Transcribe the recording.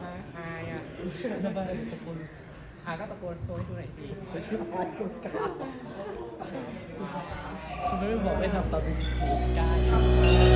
มาอายอะตะโกนตะโกนอะก็ตะโกนโชว์ให้ดูหน่อยสิไม่ใช่ายคนกลางคุณไม่บอกไม่ทำตอนเป็นกล้